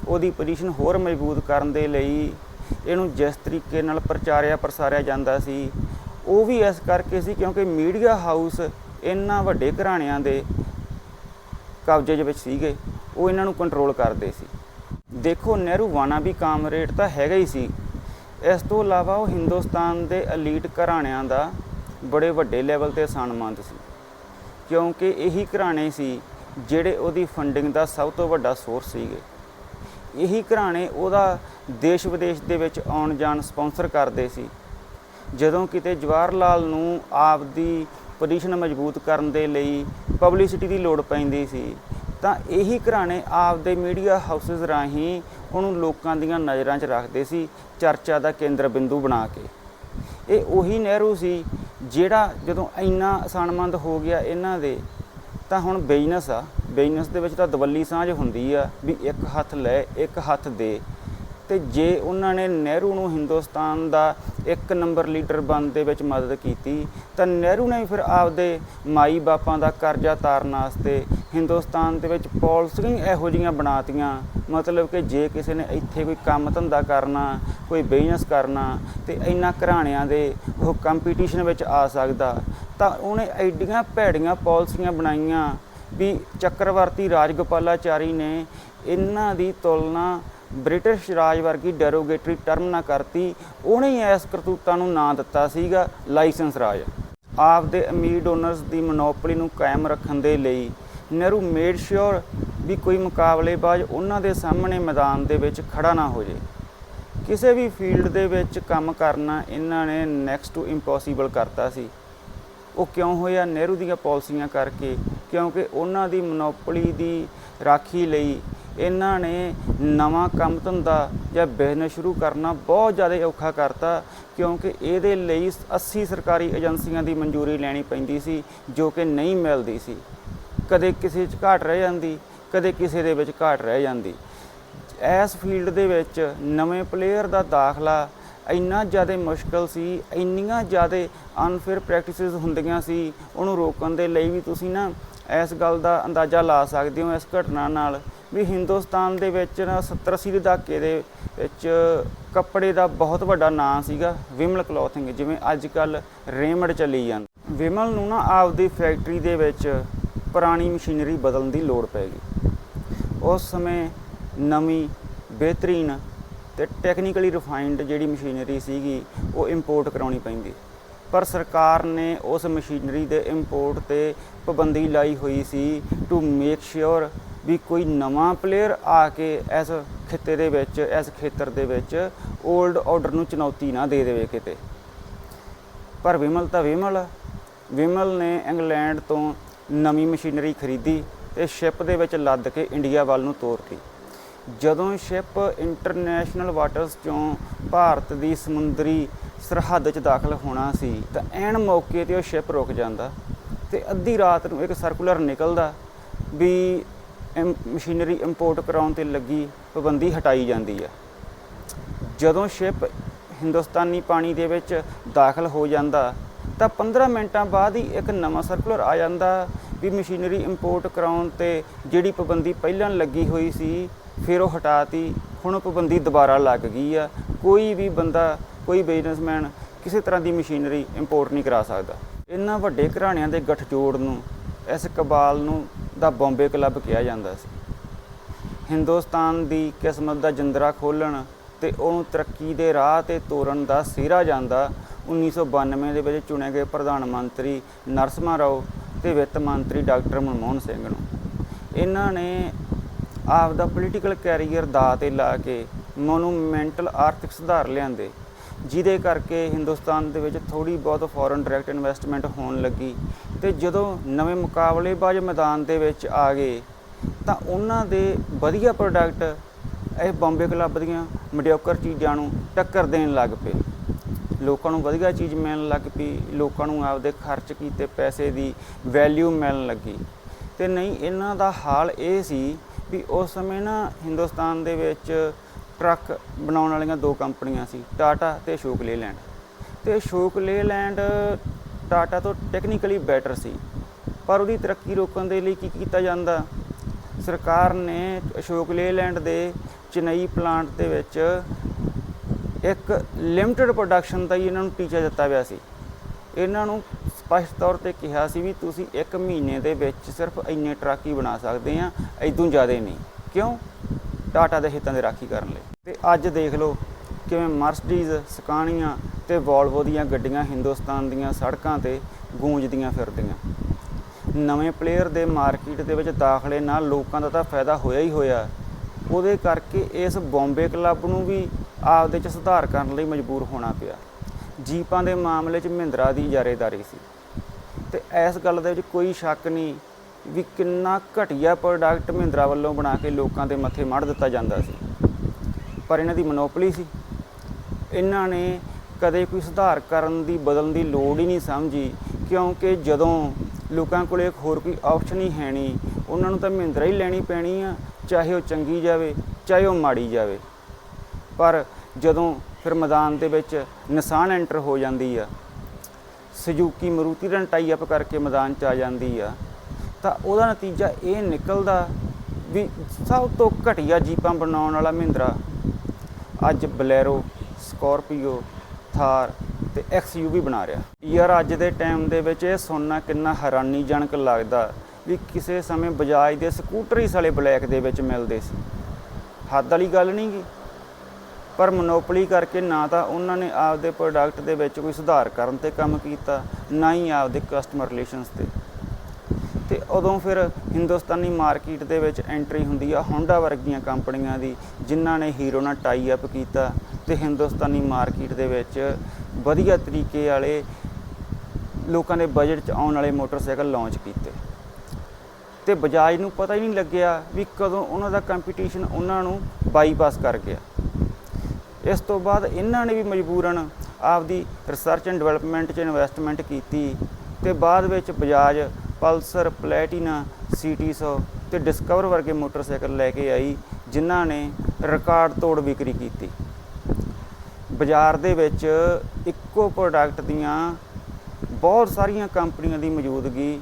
ਉਹਦੀ ਪੋਜੀਸ਼ਨ ਹੋਰ ਮਜ਼ਬੂਤ ਕਰਨ ਦੇ ਲਈ ਇਹਨੂੰ ਜਿਸ ਤਰੀਕੇ ਨਾਲ ਪ੍ਰਚਾਰਿਆ ਪ੍ਰਸਾਰਿਆ ਜਾਂਦਾ ਸੀ, ਉਹ ਵੀ ਇਸ ਕਰਕੇ ਸੀ ਕਿਉਂਕਿ ਮੀਡੀਆ ਹਾਊਸ ਇਹਨਾਂ ਵੱਡੇ ਘਰਾਣਿਆਂ ਦੇ ਕਬਜ਼ੇ ਦੇ ਵਿੱਚ ਸੀਗੇ, ਉਹ ਇਹਨਾਂ ਨੂੰ ਕੰਟਰੋਲ ਕਰਦੇ ਸੀ। ਦੇਖੋ ਨਹਿਰੂ ਵਾਨਾ ਵੀ ਕਾਮਰੇਡ ਤਾਂ ਹੈਗਾ ਹੀ ਸੀ। ਇਸ ਤੋਂ ਇਲਾਵਾ ਉਹ ਹਿੰਦੁਸਤਾਨ ਦੇ ਐਲੀਟ ਘਰਾਣਿਆਂ ਦਾ ਬੜੇ ਵੱਡੇ ਲੈਵਲ ਤੇ ਸਨਮਾਨਿਤ ਸੀ। ਕਿਉਂਕਿ ਇਹੀ ਘਰਾਣੇ ਸੀ ਜਿਹੜੇ ਉਹਦੀ ਫੰਡਿੰਗ ਦਾ ਸਭ ਤੋਂ ਵੱਡਾ ਸੋਰਸ ਸੀਗੇ। ਇਹੀ ਘਰਾਣੇ ਉਹਦਾ ਦੇਸ਼ ਵਿਦੇਸ਼ ਦੇ ਵਿੱਚ ਆਉਣ ਜਾਣ ਸਪਾਂਸਰ ਕਰਦੇ ਸੀ। ਜਦੋਂ ਕਿਤੇ ਜਵਾਹਰ ਲਾਲ ਨੂੰ ਆਪਦੀ ਪੋਜੀਸ਼ਨ ਮਜ਼ਬੂਤ ਕਰਨ ਦੇ ਲਈ ਪਬਲਿਸਿਟੀ ਦੀ ਲੋੜ ਪੈਂਦੀ ਸੀ, ਤਾਂ ਇਹੀ ਘਰਾਣੇ ਆਪਦੇ ਮੀਡੀਆ ਹਾਊਸਸ ਰਾਹੀਂ ਉਹਨੂੰ ਲੋਕਾਂ ਦੀਆਂ ਨਜ਼ਰਾਂ 'ਚ ਰੱਖਦੇ ਸੀ, ਚਰਚਾ ਦਾ ਕੇਂਦਰ ਬਿੰਦੂ ਬਣਾ ਕੇ। ਇਹ ਉਹੀ ਨਹਿਰੂ ਸੀ ਜਿਹੜਾ ਜਦੋਂ ਇੰਨਾ ਸਨਮਾਨਿਤ ਹੋ ਗਿਆ ਇਹਨਾਂ ਦੇ ਤਾਂ ਹੁਣ ਬਿਜ਼ਨਸ ਆ। ਬਿਜ਼ਨਸ ਦੇ ਵਿੱਚ ਤਾਂ ਦਵੱਲੀ ਸਾਂਝ ਹੁੰਦੀ ਆ ਵੀ ਇੱਕ ਹੱਥ ਲੈ, ਇੱਕ ਹੱਥ ਦੇ। ਤੇ ਜੇ ਉਹਨਾਂ ਨੇ ਨਹਿਰੂ ਨੂੰ ਹਿੰਦੁਸਤਾਨ ਦਾ ਇੱਕ ਨੰਬਰ ਲੀਡਰ ਬਣਨ ਦੇ ਵਿੱਚ ਮਦਦ ਕੀਤੀ, ਤਾਂ ਨਹਿਰੂ ਨੇ ਫਿਰ ਆਪਦੇ ਮਾਈ ਬਾਪਾਂ ਦਾ ਕਰਜ਼ਾ ਤਾਰਨ ਵਾਸਤੇ ਹਿੰਦੁਸਤਾਨ ਦੇ ਵਿੱਚ ਪਾਲਿਸੀਆਂ ਇਹੋ ਜਿਹੀਆਂ ਬਣਾਤੀਆਂ। ਮਤਲਬ ਕਿ ਜੇ ਕਿਸੇ ਨੇ ਇੱਥੇ ਕੋਈ ਕੰਮ ਧੰਦਾ ਕਰਨਾ, ਕੋਈ ਬਿਜ਼ਨਸ ਕਰਨਾ, ਤੇ ਇੰਨਾ ਘਰਾਣਿਆਂ ਦੇ ਉਹ ਕੰਪੀਟੀਸ਼ਨ ਵਿੱਚ ਆ ਸਕਦਾ, ਤਾਂ ਉਹਨੇ ਐਡੀਆਂ ਭੈੜੀਆਂ ਪਾਲਿਸੀਆਂ ਬਣਾਈਆਂ ਵੀ ਚੱਕਰਵਰਤੀ ਰਾਜਗੋਪਾਲਾਚਾਰੀ ਨੇ ਇਹਨਾਂ ਦੀ ਤੁਲਨਾ ਬ੍ਰਿਟਿਸ਼ ਰਾਜ ਵਰਗੀ ਡੈਰੋਗੇਟਰੀ ਟਰਮ ਨਾ ਕਰਤੀ। ਉਹਨੇ ਹੀ ਇਸ ਕਰਤੂਤਾਂ ਨੂੰ ਨਾਂ ਦਿੱਤਾ ਸੀਗਾ, ਲਾਇਸੈਂਸ ਰਾਜ। ਆਪਦੇ ਅਮੀਰ ਡੋਨਰਸ ਦੀ ਮੋਨੋਪੋਲੀ ਨੂੰ ਕਾਇਮ ਰੱਖਣ ਦੇ ਲਈ ਨਹਿਰੂ ਮੇਡ ਸ਼ੋਰ ਵੀ ਕੋਈ ਮੁਕਾਬਲੇਬਾਜ਼ ਉਹਨਾਂ ਦੇ ਸਾਹਮਣੇ ਮੈਦਾਨ ਦੇ ਵਿੱਚ ਖੜਾ ਨਾ ਹੋ ਜੇ ਕਿਸੇ ਵੀ ਫੀਲਡ ਦੇ ਵਿੱਚ ਕੰਮ ਕਰਨਾ ਇਹਨਾਂ ਨੇ ਨੈਕਸਟ ਟੂ ਇੰਪੋਸੀਬਲ ਕਰਤਾ ਸੀ। ਉਹ ਕਿਉਂ ਹੋਇਆ? ਨਹਿਰੂ ਦੀਆਂ ਪਾਲਿਸੀਆਂ ਕਰਕੇ, ਕਿਉਂਕਿ ਉਹਨਾਂ ਦੀ ਮੋਨੋਪੋਲੀ ਦੀ ਰਾਖੀ ਲਈ ਇਹਨਾਂ ਨੇ ਨਵਾਂ ਕੰਮ ਧੰਦਾ ਜਾਂ ਬਿਜ਼ਨਸ ਸ਼ੁਰੂ ਕਰਨਾ ਬਹੁਤ ਜ਼ਿਆਦਾ ਔਖਾ ਕਰਤਾ, ਕਿਉਂਕਿ ਇਹਦੇ ਲਈ 80 ਸਰਕਾਰੀ ਏਜੰਸੀਆਂ ਦੀ ਮਨਜ਼ੂਰੀ ਲੈਣੀ ਪੈਂਦੀ ਸੀ, ਜੋ ਕਿ ਨਹੀਂ ਮਿਲਦੀ ਸੀ। ਕਦੇ ਕਿਸੇ 'ਚ ਘਾਟ ਰਹਿ ਜਾਂਦੀ, ਕਦੇ ਕਿਸੇ ਦੇ ਵਿੱਚ ਘਾਟ ਰਹਿ ਜਾਂਦੀ। ਇਸ ਫੀਲਡ ਦੇ ਵਿੱਚ ਨਵੇਂ ਪਲੇਅਰ ਦਾ ਦਾਖਲਾ ਇੰਨਾ ਜ਼ਿਆਦਾ ਮੁਸ਼ਕਲ ਸੀ, ਇੰਨੀਆਂ ਜ਼ਿਆਦਾ ਅਨਫੇਅਰ ਪ੍ਰੈਕਟਿਸਿਸ ਹੁੰਦੀਆਂ ਸੀ, ਉਹਨੂੰ ਰੋਕਣ ਦੇ ਲਈ ਵੀ ਤੁਸੀਂ ਨਾ ਇਸ ਗੱਲ ਦਾ ਅੰਦਾਜ਼ਾ ਲਾ ਸਕਦੇ ਹੋ ਇਸ ਘਟਨਾ ਨਾਲ ਵੀ ਹਿੰਦੁਸਤਾਨ ਦੇ ਵਿੱਚ ਨਾ 70 80 ਦੇ ਦਹਾਕੇ ਦੇ ਵਿੱਚ ਕੱਪੜੇ ਦਾ ਬਹੁਤ ਵੱਡਾ ਨਾਂ ਸੀਗਾ ਵਿਮਲ ਕਲੋਥਿੰਗ, ਜਿਵੇਂ ਅੱਜ ਕੱਲ ਰੇਮਡ ਚੱਲੀ ਜਾਂਦੀ। ਵਿਮਲ ਨੂੰ ਨਾ ਆਪਦੀ ਫੈਕਟਰੀ ਦੇ ਵਿੱਚ ਪੁਰਾਣੀ ਮਸ਼ੀਨਰੀ ਬਦਲਣ ਦੀ ਲੋੜ ਪੈ ਉਸ ਸਮੇਂ ਨਵੀਂ, ਬਿਹਤਰੀਨ ਤੇ ਟੈਕਨੀਕਲੀ ਰਿਫਾਈਨਡ ਜਿਹੜੀ ਮਸ਼ੀਨਰੀ ਸੀਗੀ, ਉਹ ਇੰਪੋਰਟ ਕਰਾਉਣੀ ਪੈਂਦੀ। ਪਰ ਸਰਕਾਰ ਨੇ ਉਸ ਮਸ਼ੀਨਰੀ ਦੇ ਇੰਪੋਰਟ ਤੇ ਪਾਬੰਦੀ ਲਾਈ ਹੋਈ ਸੀ ਟੂ ਮੇਕ ਸ਼ੋਰ ਵੀ ਕੋਈ ਨਵਾਂ ਪਲੇਅਰ ਆ ਕੇ ਇਸ ਖਿੱਤੇ ਦੇ ਵਿੱਚ, ਇਸ ਖੇਤਰ ਦੇ ਵਿੱਚ 올ਡ ਆਰਡਰ ਨੂੰ ਚੁਣੌਤੀ ਨਾ ਦੇ ਦੇਵੇ ਕਿਤੇ। ਪਰ ਵਿਮਲ ਤਾਂ ਵਿਮਲ ਵਿਮਲ ਨੇ ਇੰਗਲੈਂਡ ਤੋਂ ਨਵੀਂ ਮਸ਼ੀਨਰੀ ਖਰੀਦੀ ਤੇ ਸ਼ਿਪ ਦੇ ਵਿੱਚ ਲੱਦ ਕੇ ਇੰਡੀਆ ਵੱਲ ਨੂੰ ਤੋਰਤੀ ਜਦੋਂ ਸ਼ਿਪ ਇੰਟਰਨੈਸ਼ਨਲ ਵਾਟਰਸ ਚੋਂ ਭਾਰਤ ਦੀ ਸਮੁੰਦਰੀ ਸਰਹੱਦ 'ਚ ਦਾਖਲ ਹੋਣਾ ਸੀ, ਤਾਂ ਐਨ ਮੌਕੇ ਤੇ ਉਹ ਸ਼ਿਪ ਰੁਕ ਜਾਂਦਾ ਤੇ ਅੱਧੀ ਰਾਤ ਨੂੰ ਇੱਕ ਸਰਕੂਲਰ ਨਿਕਲਦਾ ਵੀ ਇਮ- ਮਸ਼ੀਨਰੀ ਇੰਪੋਰਟ ਕਰਾਉਣ ਤੇ ਲੱਗੀ ਪਾਬੰਦੀ ਹਟਾਈ ਜਾਂਦੀ ਆ। ਜਦੋਂ ਸ਼ਿਪ ਹਿੰਦੁਸਤਾਨੀ ਪਾਣੀ ਦੇ ਵਿੱਚ ਦਾਖਲ ਹੋ ਜਾਂਦਾ ਤਾਂ 15 ਮਿੰਟਾਂ ਬਾਅਦ ਹੀ ਇੱਕ ਨਵਾਂ ਸਰਕੂਲਰ ਆ ਜਾਂਦਾ ਵੀ ਮਸ਼ੀਨਰੀ ਇੰਪੋਰਟ ਕਰਾਉਣ ਤੇ ਜਿਹੜੀ ਪਾਬੰਦੀ ਪਹਿਲਾਂ ਲੱਗੀ ਹੋਈ ਸੀ, ਫਿਰ ਉਹ ਹਟਾਤੀ, ਹੁਣ ਪਾਬੰਦੀ ਦੁਬਾਰਾ ਲੱਗ ਗਈ ਆ। ਕੋਈ ਵੀ ਬੰਦਾ, ਕੋਈ ਬਿਜ਼ਨਸਮੈਨ ਕਿਸੇ ਤਰ੍ਹਾਂ ਦੀ ਮਸ਼ੀਨਰੀ ਇੰਪੋਰਟ ਨਹੀਂ ਕਰਾ ਸਕਦਾ। ਇਹਨਾਂ ਵੱਡੇ ਘਰਾਣਿਆਂ ਦੇ ਗੱਠਜੋੜ ਨੂੰ, ਇਸ ਕਬਾਲ ਨੂੰ ਦਾ ਬੰਬੇ ਕਲੱਬ ਕਿਹਾ ਜਾਂਦਾ ਸੀ। ਹਿੰਦੁਸਤਾਨ ਦੀ ਕਿਸਮਤ ਦਾ ਜਿੰਦਰਾ ਖੋਲਣ ਤੇ ਉਹਨੂੰ ਤਰੱਕੀ ਦੇ ਰਾਹ ਤੇ ਤੋਰਨ ਦਾ ਸਿਹਰਾ ਜਾਂਦਾ। 1992 ਦੇ ਵਿੱਚ ਚੁਣੇ ਗਏ ਪ੍ਰਧਾਨ ਮੰਤਰੀ ਨਰਸਿਮਹਾ ਰਾਓ ਤੇ ਵਿੱਤ ਮੰਤਰੀ ਡਾਕਟਰ ਮਨਮੋਹਨ ਸਿੰਘ ਨੂੰ। ਇਹਨਾਂ ਨੇ ਆਪ ਦਾ ਪੋਲੀਟੀਕਲ ਕੈਰੀਅਰ ਦਾ ਤੇ ਲਾ ਕੇ ਮੋਨੂਮੈਂਟਲ ਆਰਥਿਕ ਸੁਧਾਰ ਲਿਆਂਦੇ। ਜਿਹਦੇ ਕਰਕੇ ਹਿੰਦੁਸਤਾਨ ਦੇ ਵਿੱਚ ਥੋੜੀ ਬਹੁਤ ਫੋਰਨ ਡਾਇਰੈਕਟ ਇਨਵੈਸਟਮੈਂਟ ਹੋਣ ਲੱਗੀ ਤੇ ਜਦੋਂ ਨਵੇਂ ਮੁਕਾਬਲੇਬਾਜ਼ ਮੈਦਾਨ ਦੇ ਵਿੱਚ ਆ ਗਏ ਤਾਂ ਉਹਨਾਂ ਦੇ ਵਧੀਆ ਪ੍ਰੋਡਕਟ ਇਹ ਬੰਬੇ ਕਲੱਬ ਦੀਆਂ ਮੀਡੀਓਕਰ ਚੀਜ਼ਾਂ ਨੂੰ ਟੱਕਰ ਦੇਣ ਲੱਗ ਪਏ। ਲੋਕਾਂ ਨੂੰ ਵਧੀਆ ਚੀਜ਼ ਮਿਲਣ ਲੱਗ ਪਈ, ਲੋਕਾਂ ਨੂੰ ਆਪਦੇ ਖਰਚ ਕੀਤੇ ਪੈਸੇ ਦੀ ਵੈਲਿਊ ਮਿਲਣ ਲੱਗੀ। ਤੇ ਨਹੀਂ, ਇਹਨਾਂ ਦਾ ਹਾਲ ਇਹ ਸੀ ਵੀ ਉਸ ਸਮੇਂ ਨਾ ਹਿੰਦੁਸਤਾਨ ਦੇ ਵਿੱਚ ਟਰੱਕ ਬਣਾਉਣ ਵਾਲੀਆਂ ਦੋ ਕੰਪਨੀਆਂ ਸੀ, ਟਾਟਾ ਤੇ ਅਸ਼ੋਕ ਲੇਲੈਂਡ। ਤੇ ਅਸ਼ੋਕ ਲੇਲੈਂਡ ਟਾਟਾ ਤੋਂ ਟੈਕਨੀਕਲੀ ਬੈਟਰ ਸੀ, ਪਰ ਉਹਦੀ ਤਰੱਕੀ ਰੋਕਣ ਦੇ ਲਈ ਕੀ ਕੀਤਾ ਜਾਂਦਾ? ਸਰਕਾਰ ਨੇ ਅਸ਼ੋਕ ਲੇਲੈਂਡ ਦੇ ਚਨਈ ਪਲਾਂਟ ਦੇ ਵਿੱਚ ਇੱਕ ਲਿਮਟਿਡ ਪ੍ਰੋਡਕਸ਼ਨ ਦਾ ਹੀ ਇਹਨਾਂ ਨੂੰ ਟੀਚਾ ਦਿੱਤਾ ਗਿਆ ਸੀ। ਇਹਨਾਂ ਨੂੰ ਸਪਸ਼ਟ ਤੌਰ ਤੇ ਕਿਹਾ ਸੀ ਵੀ ਤੁਸੀਂ ਇੱਕ ਮਹੀਨੇ ਦੇ ਵਿੱਚ ਸਿਰਫ ਇੰਨੇ ਟਰੱਕ ਹੀ ਬਣਾ ਸਕਦੇ ਆ ਇਦੋਂ ਜ਼ਿਆਦਾ ਨਹੀਂ। ਕਿਉਂ? ਟਾਟਾ ਦੇ ਹਿੱਤਾਂ ਦੇ ਰਾਖੀ ਕਰਨ ਲਈ। ਤੇ ਅੱਜ ਦੇਖ ਲਓ ਕਿਵੇਂ ਮਰਸਡੀਜ਼ ਸਕਾਨੀਆਂ ਤੇ ਵੋਲਵੋ ਦੀਆਂ ਗੱਡੀਆਂ ਹਿੰਦੁਸਤਾਨ ਦੀਆਂ ਸੜਕਾਂ ਤੇ ਗੂੰਜਦੀਆਂ ਫਿਰਦੀਆਂ। ਨਵੇਂ ਪਲੇਅਰ ਦੇ ਮਾਰਕੀਟ ਦੇ ਵਿੱਚ ਦਾਖਲੇ ਨਾਲ ਲੋਕਾਂ ਦਾ ਤਾਂ ਫਾਇਦਾ ਹੋਇਆ ਹੀ ਹੋਇਆ। ਉਹਦੇ ਕਰਕੇ ਇਸ ਬੰਬੇ ਕਲੱਬ ਨੂੰ ਵੀ ਆਪਦੇ ਚ ਸੁਧਾਰ ਕਰਨ ਲਈ ਮਜਬੂਰ ਹੋਣਾ ਪਿਆ। ਜੀਪਾਂ ਦੇ ਮਾਮਲੇ 'ਚ ਮਹਿੰਦਰਾ ਦੀ ਇਜਾਰੇਦਾਰੀ ਸੀ। ਤੇ ਇਸ ਗੱਲ ਦੇ ਵਿੱਚ ਕੋਈ ਸ਼ੱਕ ਨਹੀਂ ਵੀ ਕਿੰਨਾ ਘਟੀਆ ਪ੍ਰੋਡਕਟ ਮਹਿੰਦਰਾ ਵੱਲੋਂ ਬਣਾ ਕੇ ਲੋਕਾਂ ਦੇ ਮੱਥੇ ਮੜ ਦਿੱਤਾ ਜਾਂਦਾ ਸੀ। ਪਰ ਇਹਨਾਂ ਦੀ ਮੋਨੋਪੋਲੀ ਸੀ। ਇਹਨਾਂ ਨੇ ਕਦੇ ਕੋਈ ਸੁਧਾਰ ਕਰਨ ਦੀ, ਬਦਲਣ ਦੀ ਲੋੜ ਹੀ ਨਹੀਂ ਸਮਝੀ, ਕਿਉਂਕਿ ਜਦੋਂ ਲੋਕਾਂ ਕੋਲ ਇੱਕ ਹੋਰ ਕੋਈ ਆਪਸ਼ਨ ਹੀ ਹੈ ਨਹੀਂ, ਉਹਨਾਂ ਨੂੰ ਤਾਂ ਮਹਿੰਦਰਾ ਹੀ ਲੈਣੀ ਪੈਣੀ ਆ ਚਾਹੇ ਉਹ ਚੰਗੀ ਜਾਵੇ, ਚਾਹੇ ਉਹ ਮਾੜੀ ਜਾਵੇ। ਪਰ ਜਦੋਂ ਫਿਰ ਮੈਦਾਨ ਦੇ ਵਿੱਚ ਨਿਸ਼ਾਨ ਐਂਟਰ ਹੋ ਜਾਂਦੀ ਆ ਸੁਜ਼ੂਕੀ ਮਰੂਤੀ ਨਾਲ ਟਾਈ ਅਪ ਕਰਕੇ ਮੈਦਾਨ 'ਚ ਆ ਜਾਂਦੀ ਆ, ਤਾਂ ਉਹਦਾ ਨਤੀਜਾ ਇਹ ਨਿਕਲਦਾ ਵੀ ਸਭ ਤੋਂ ਘਟੀਆ ਜੀਪਾਂ ਬਣਾਉਣ ਵਾਲਾ ਮਹਿੰਦਰਾ, ਅੱਜ ਬਲੈਰੋ ਸਕੋਰਪੀਓ ਥਾਰ ਤੇ ਐਕਸਯੂਵੀ ਬਣਾ ਰਿਹਾ। ਯਾਰ ਅੱਜ ਦੇ ਟਾਈਮ ਦੇ ਵਿੱਚ ਇਹ ਸੁਣਨਾ ਕਿੰਨਾ ਹੈਰਾਨੀਜਨਕ ਲੱਗਦਾ। ਵੀ ਕਿਸੇ ਸਮੇਂ ਬਜਾਜ ਦੇ ਸਕੂਟਰ ਹੀ ਸਾਲੇ ਬਲੈਕ ਦੇ ਵਿੱਚ ਮਿਲਦੇ ਸੀ। ਹੱਦ ਵਾਲੀ ਗੱਲ ਨਹੀਂ ਗੀ। ਪਰ ਮੋਨੋਪੋਲੀ ਕਰਕੇ ਨਾ ਤਾਂ ਉਹਨਾਂ ਨੇ ਆਪਦੇ ਪ੍ਰੋਡਕਟ ਦੇ ਵਿੱਚ ਕੋਈ ਸੁਧਾਰ ਕਰਨ ਤੇ ਕੰਮ ਕੀਤਾ, ਨਾ ਹੀ ਆਪਦੇ ਕਸਟਮਰ ਰਿਲੇਸ਼ਨਸ ਤੇ। ਤੇ ਉਦੋਂ ਫਿਰ ਹਿੰਦੁਸਤਾਨੀ ਮਾਰਕੀਟ ਦੇ ਵਿੱਚ ਐਂਟਰੀ ਹੁੰਦੀ ਆ ਹੋਂਡਾ ਵਰਗੀਆਂ ਕੰਪਨੀਆਂ ਦੀ, ਜਿਨ੍ਹਾਂ ਨੇ ਹੀਰੋ ਨਾਲ ਟਾਈ ਅਪ ਕੀਤਾ ਤੇ ਹਿੰਦੁਸਤਾਨੀ ਮਾਰਕੀਟ ਦੇ ਵਿੱਚ ਵਧੀਆ ਤਰੀਕੇ ਵਾਲੇ ਲੋਕਾਂ ਦੇ ਬਜਟ 'ਚ ਆਉਣ ਵਾਲੇ ਮੋਟਰਸਾਈਕਲ ਲਾਂਚ ਕੀਤੇ। ਤੇ ਬਜਾਜ ਨੂੰ ਪਤਾ ਹੀ ਨਹੀਂ ਲੱਗਿਆ ਵੀ ਕਦੋਂ ਉਹਨਾਂ ਦਾ ਕੰਪੀਟੀਸ਼ਨ ਉਹਨਾਂ ਨੂੰ ਬਾਈਪਾਸ ਕਰ ਗਿਆ। ਇਸ ਤੋਂ ਬਾਅਦ ਇਹਨਾਂ ਨੇ ਵੀ ਮਜਬੂਰਨ ਆਪਦੀ ਰਿਸਰਚ ਐਂਡ ਡਿਵੈਲਪਮੈਂਟ 'ਚ ਇਨਵੈਸਟਮੈਂਟ ਕੀਤੀ ਤੇ ਬਾਅਦ ਵਿੱਚ ਬਜਾਜ ਪਲਸਰ, ਪਲੈਟੀਨਾ ਸੀਟੀ CT100 ਤੇ ਡਿਸਕਵਰ ਵਰਗੇ ਮੋਟਰਸਾਈਕਲ ਲੈ ਕੇ ਆਈ, ਜਿਨ੍ਹਾਂ ਨੇ ਰਿਕਾਰਡ ਤੋੜ ਵਿਕਰੀ ਕੀਤੀ। ਬਾਜ਼ਾਰ ਦੇ ਵਿੱਚ ਇੱਕੋ ਪ੍ਰੋਡਕਟ ਦੀਆਂ ਬਹੁਤ ਸਾਰੀਆਂ ਕੰਪਨੀਆਂ ਦੀ ਮੌਜੂਦਗੀ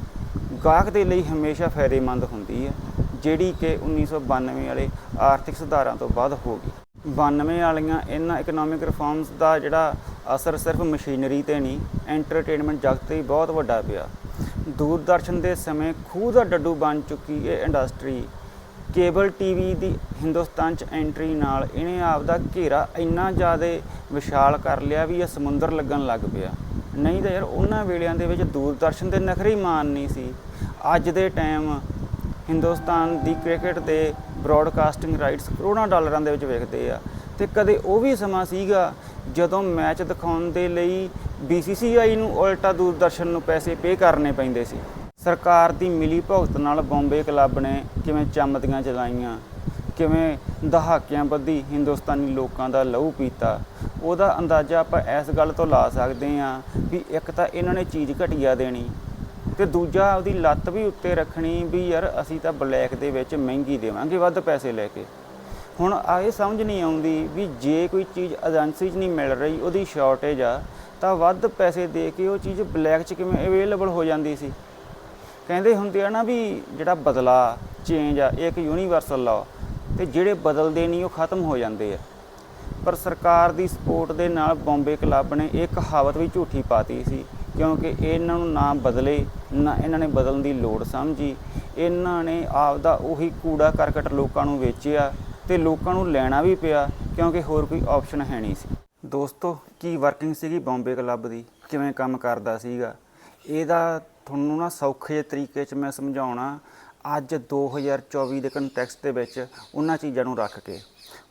ਗਾਹਕ ਦੇ ਲਈ ਹਮੇਸ਼ਾ ਫਾਇਦੇਮੰਦ ਹੁੰਦੀ ਹੈ, ਜਿਹੜੀ ਕਿ 1992 ਵਾਲੇ ਆਰਥਿਕ ਸੁਧਾਰਾਂ ਤੋਂ ਬਾਅਦ ਹੋ ਗਈ। 92 ਵਾਲੀਆਂ ਇਹਨਾਂ ਇਕਨੋਮਿਕ ਰਿਫਾਰਮਸ ਦਾ ਜਿਹੜਾ ਅਸਰ ਸਿਰਫ ਮਸ਼ੀਨਰੀ ਤੇ ਨਹੀਂ ਐਂਟਰਟੇਨਮੈਂਟ ਜਗਤ ਤੇ ਬਹੁਤ ਵੱਡਾ ਪਿਆ। ਦੂਰਦਰਸ਼ਨ ਦੇ ਸਮੇਂ ਖੂਹ ਦਾ ਡੱਡੂ ਬਣ ਚੁੱਕੀ ਇਹ ਇੰਡਸਟਰੀ ਕੇਬਲ ਟੀਵੀ ਦੀ ਹਿੰਦੁਸਤਾਨ 'ਚ ਐਂਟਰੀ ਨਾਲ ਇਹਨੇ ਆਪ ਦਾ ਘੇਰਾ ਇੰਨਾ ਜ਼ਿਆਦਾ ਵਿਸ਼ਾਲ ਕਰ ਲਿਆ ਵੀ ਇਹ ਸਮੁੰਦਰ ਲੱਗਣ ਲੱਗ ਪਿਆ। ਨਹੀਂ ਤਾਂ ਯਾਰ ਉਹਨਾਂ ਵੇਲਿਆਂ ਦੇ ਵਿੱਚ ਦੂਰਦਰਸ਼ਨ ਦੇ ਨਖਰੇ ਹੀ ਮਾਨ ਨਹੀਂ ਸੀ। ਅੱਜ ਦੇ ਟਾਈਮ ਹਿੰਦੁਸਤਾਨ ਦੀ ਕ੍ਰਿਕਟ ਦੇ ਬ੍ਰੌਡਕਾਸਟਿੰਗ ਰਾਈਟਸ ਕਰੋੜਾਂ ਡਾਲਰਾਂ ਦੇ ਵਿੱਚ ਵਿਕਦੇ ਆ। ਤੇ ਕਦੇ ਉਹ ਵੀ ਸਮਾਂ ਸੀਗਾ ਜਦੋਂ ਮੈਚ ਦਿਖਾਉਣ ਦੇ ਲਈ BCCI ਨੂੰ ਉਲਟਾ ਦੂਰਦਰਸ਼ਨ ਨੂੰ ਪੈਸੇ ਪੇ ਕਰਨੇ ਪੈਂਦੇ ਸੀ। ਸਰਕਾਰ ਦੀ ਮਿਲੀ ਭੁਗਤ ਨਾਲ ਬੰਬੇ ਕਲੱਬ ਨੇ ਕਿਵੇਂ ਚਮਦੀਆਂ ਚਲਾਈਆਂ ਕਿਵੇਂ ਦਹਾਕਿਆਂ ਬੱਧੀ ਹਿੰਦੁਸਤਾਨੀ ਲੋਕਾਂ ਦਾ ਲਹੂ ਪੀਤਾ ਉਹਦਾ ਅੰਦਾਜ਼ਾ ਆਪਾਂ ਇਸ ਗੱਲ ਤੋਂ ਲਾ ਸਕਦੇ ਹਾਂ ਵੀ ਇੱਕ ਤਾਂ ਇਹਨਾਂ ਨੇ ਚੀਜ਼ ਘਟੀਆ ਦੇਣੀ ਤੇ ਦੂਜਾ ਉਹਦੀ ਲੱਤ ਵੀ ਉੱਤੇ ਰੱਖਣੀ ਵੀ ਯਾਰ ਅਸੀਂ ਤਾਂ ਬਲੈਕ ਦੇ ਵਿੱਚ ਮਹਿੰਗੀ ਦੇਵਾਂਗੇ ਵੱਧ ਪੈਸੇ ਲੈ ਕੇ। ਹੁਣ ਆ ਇਹ ਸਮਝ ਨਹੀਂ ਆਉਂਦੀ ਵੀ ਜੇ ਕੋਈ ਚੀਜ਼ ਏਜੰਸੀ 'ਚ ਨਹੀਂ ਮਿਲ ਰਹੀ, ਉਹਦੀ ਸ਼ਾਰਟੇਜ ਆ, ਤਾਂ ਵੱਧ ਪੈਸੇ ਦੇ ਕੇ ਉਹ ਚੀਜ਼ ਬਲੈਕ 'ਚ ਕਿਵੇਂ ਅਵੇਲੇਬਲ ਹੋ ਜਾਂਦੀ ਸੀ? ਕਹਿੰਦੇ ਹੁੰਦੇ ਆ ਨਾ ਵੀ ਜਿਹੜਾ ਬਦਲਾ ਚੇਂਜ ਆ, ਇਹ ਇੱਕ ਯੂਨੀਵਰਸਲ ਲਾਅ ਤੇ ਜਿਹੜੇ ਬਦਲਦੇ ਨਹੀਂ ਉਹ ਖਤਮ ਹੋ ਜਾਂਦੇ ਆ। ਪਰ ਸਰਕਾਰ ਦੀ ਸਪੋਰਟ ਦੇ ਨਾਲ ਬੰਬੇ ਕਲੱਬ ਨੇ ਇਹ ਕਹਾਵਤ ਵੀ ਝੂਠੀ ਪਾਤੀ ਸੀ, ਕਿਉਂਕਿ ਇਹਨਾਂ ਨੂੰ ਨਾ ਬਦਲੇ, ਨਾ ਇਹਨਾਂ ਨੇ ਬਦਲਣ ਦੀ ਲੋੜ ਸਮਝੀ। ਇਹਨਾਂ ਨੇ ਆਪ ਦਾ ਉਹੀ ਕੂੜਾ ਕਰਕਟ ਲੋਕਾਂ ਨੂੰ ਵੇਚਿਆ ਤੇ ਲੋਕਾਂ ਨੂੰ ਲੈਣਾ ਵੀ ਪਿਆ, ਕਿਉਂਕਿ ਹੋਰ ਕੋਈ ਆਪਸ਼ਨ ਹੈ ਨਹੀਂ ਸੀ। ਦੋਸਤੋ, ਕੀ ਵਰਕਿੰਗ ਸੀਗੀ ਬੰਬੇ ਕਲੱਬ ਦੀ? ਕਿਵੇਂ ਕੰਮ ਕਰਦਾ ਸੀਗਾ? ਇਹਦਾ ਤੁਹਾਨੂੰ ਨਾ ਸੌਖੇ ਤਰੀਕੇ 'ਚ ਮੈਂ ਸਮਝਾਉਣਾ, ਅੱਜ 2024 ਦੇ ਕੰਟੈਕਸਟ ਦੇ ਵਿੱਚ ਉਹਨਾਂ ਚੀਜ਼ਾਂ ਨੂੰ ਰੱਖ ਕੇ।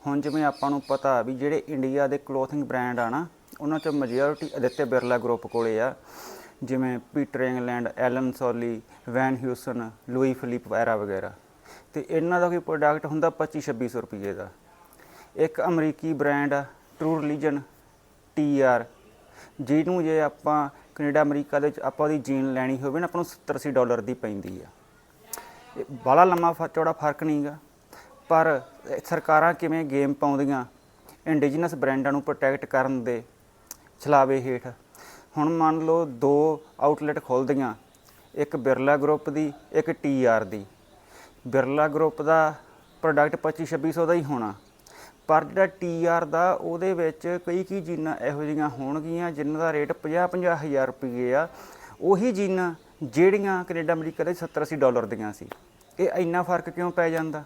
ਹੁਣ ਜਿਵੇਂ ਆਪਾਂ ਨੂੰ ਪਤਾ ਵੀ ਜਿਹੜੇ ਇੰਡੀਆ ਦੇ ਕਲੋਥਿੰਗ ਬ੍ਰਾਂਡ ਆ ਨਾ, ਉਹਨਾਂ 'ਚੋਂ ਮੈਜੋਰਿਟੀ ਅਦਿੱਤੇ ਬਿਰਲਾ ਗਰੁੱਪ ਕੋਲੇ ਆ। ਜਿਵੇਂ Peter England Allen Solly Van Heusen Louis Philippe ਵੈਰਾ ਵਗੈਰਾ। ਤੇ ਇਹਨਾਂ ਦਾ ਕੋਈ ਪ੍ਰੋਡਕਟ ਹੁੰਦਾ 25 2600 ਰੁਪਏ ਦਾ। ਇੱਕ ਅਮਰੀਕੀ ਬ੍ਰਾਂਡ ਆ ਟਰੂ ਰਿਲੀਜਨ ਟੀਆਰ ਜਿਹਨੂੰ ਜੇ ਆਪਾਂ ਕੈਨੇਡਾ, ਅਮਰੀਕਾ ਦੇ ਵਿੱਚ ਆਪਾਂ ਉਹਦੀ ਜੀਨ ਲੈਣੀ ਹੋਵੇ ਨਾ, ਆਪਾਂ ਨੂੰ 70 80 ਡਾਲਰ ਦੀ ਪੈਂਦੀ ਆ। ਇਹ ਬੜਾ ਲੰਮਾ ਫ- ਚੌੜਾ ਫ਼ਰਕ ਨਹੀਂਗਾ ਪਰ ਸਰਕਾਰਾਂ ਕਿਵੇਂ ਗੇਮ ਪਾਉਂਦੀਆਂ? ਇੰਡੀਜਨਸ ਬ੍ਰਾਂਡਾਂ ਨੂੰ ਪ੍ਰੋਟੈਕਟ ਕਰਨ ਦੇ ਛਲਾਵੇ ਹੇਠ। ਹੁਣ ਮੰਨ ਲਓ ਦੋ ਆਊਟਲੈਟ ਖੋਲਦੀਆਂ ਇੱਕ ਬਿਰਲਾ ਗਰੁੱਪ ਦੀ, ਇੱਕ ਟੀਆਰ ਦੀ। ਬਿਰਲਾ ਗਰੁੱਪ ਦਾ ਪ੍ਰੋਡਕਟ 25 2600 ਦਾ ਹੀ ਹੋਣਾ। ਪਰ ਜਿਹੜਾ ਟੀਆਰ ਦਾ, ਉਹਦੇ ਵਿੱਚ ਕਈ ਕੀ ਜੀਨਾਂ ਇਹੋ ਜਿਹੀਆਂ ਹੋਣਗੀਆਂ ਜਿਨ੍ਹਾਂ ਦਾ ਰੇਟ 50 50 ਹਜ਼ਾਰ ਰੁਪਏ ਆ। ਉਹੀ ਜੀਨਾਂ ਜਿਹੜੀਆਂ ਕੈਨੇਡਾ ਅਮਰੀਕਾ ਦੇ 70 80 ਡਾਲਰ ਦੀਆਂ ਸੀ। ਇਹ ਇੰਨਾ ਫ਼ਰਕ ਕਿਉਂ ਪੈ ਜਾਂਦਾ?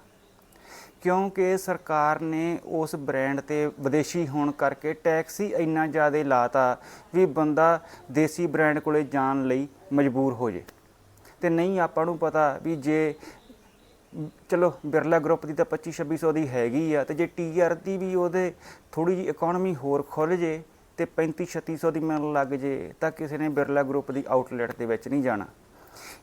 ਕਿਉਂਕਿ ਸਰਕਾਰ ਨੇ ਉਸ ਬ੍ਰਾਂਡ ਤੇ ਵਿਦੇਸ਼ੀ ਹੋਣ ਕਰਕੇ ਟੈਕਸ ਹੀ ਇੰਨਾ ਜ਼ਿਆਦਾ ਲਾਤਾ ਵੀ ਬੰਦਾ ਦੇਸੀ ਬ੍ਰਾਂਡ ਕੋਲੇ ਜਾਣ ਲਈ ਮਜਬੂਰ ਹੋ ਜੇ। ਤੇ ਨਹੀਂ ਆਪਾਂ ਨੂੰ ਪਤਾ ਵੀ ਜੇ ਚਲੋ ਬਿਰਲਾ ਗਰੁੱਪ ਦੀ ਤਾਂ 25 2600 ਦੀ ਹੈਗੀ ਆ ਤੇ ਜੇ ਟੀਆਰ ਦੀ ਵੀ ਉਹਦੇ ਥੋੜੀ ਜੀ ਇਕਨੋਮੀ ਹੋਰ ਖੁੱਲ ਜੇ ਤੇ 35 3600 ਦੀ ਮਿਲਣ ਲੱਗ ਜੇ ਤਾਂ ਕਿਸੇ ਨੇ ਬਿਰਲਾ ਗਰੁੱਪ ਦੀ ਆਊਟਲੈਟ ਦੇ ਵਿੱਚ ਨਹੀਂ ਜਾਣਾ।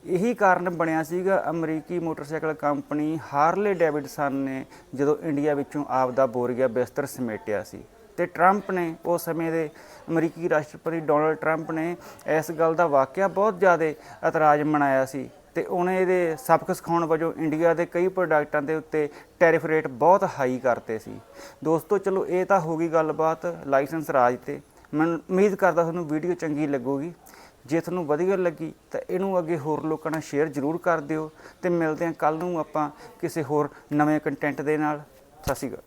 ਇਹੀ ਕਾਰਨ ਬਣਿਆ ਸੀਗਾ ਅਮਰੀਕੀ ਮੋਟਰਸਾਈਕਲ ਕੰਪਨੀ ਹਾਰਲੇ ਡੇਵਿਡਸਨ ਨੇ ਜਦੋਂ ਇੰਡੀਆ ਵਿੱਚੋਂ ਆਪ ਦਾ ਬੋਰੀਆ ਬਿਸਤਰ ਸਮੇਟਿਆ ਸੀ ਤੇ ਟਰੰਪ ਨੇ ਉਸ ਸਮੇਂ ਦੇ ਅਮਰੀਕੀ ਰਾਸ਼ਟਰਪਤੀ ਡੋਨਲਡ ਟਰੰਪ ਨੇ ਇਸ ਗੱਲ ਦਾ ਵਾਕਿਆ ਬਹੁਤ ਜ਼ਿਆਦਾ ਇਤਰਾਜ਼ ਮਨਾਇਆ ਸੀ ਤੇ ਉਹਨੇ ਇਹਦੇ ਸਬਕ ਸਿਖਾਉਣ ਵਜੋਂ ਇੰਡੀਆ ਦੇ ਕਈ ਪ੍ਰੋਡਕਟਾਂ ਦੇ ਉੱਤੇ ਟੈਰਿਫ ਰੇਟ ਬਹੁਤ ਹਾਈ ਕਰਤੇ ਸੀ। ਦੋਸਤੋ, ਚਲੋ ਇਹ ਤਾਂ ਹੋ ਗਈ ਗੱਲਬਾਤ ਲਾਇਸੈਂਸ ਰਾਜ ਤੇ। ਮੈਂ ਉਮੀਦ ਕਰਦਾ ਤੁਹਾਨੂੰ ਵੀਡੀਓ ਚੰਗੀ ਲੱਗੂਗੀ। ਜੇ ਤੁਹਾਨੂੰ ਵਧੀਆ ਲੱਗੀ ਤਾਂ ਇਹਨੂੰ ਅੱਗੇ ਹੋਰ ਲੋਕਾਂ ਨਾਲ ਸ਼ੇਅਰ ਜ਼ਰੂਰ ਕਰ ਦਿਓ ਤੇ ਮਿਲਦੇ ਹਾਂ ਕੱਲ ਨੂੰ ਆਪਾਂ ਕਿਸੇ ਹੋਰ ਨਵੇਂ ਕੰਟੈਂਟ ਦੇ ਨਾਲ। ਸਤਿ ਸ਼੍ਰੀ ਅਕਾਲ।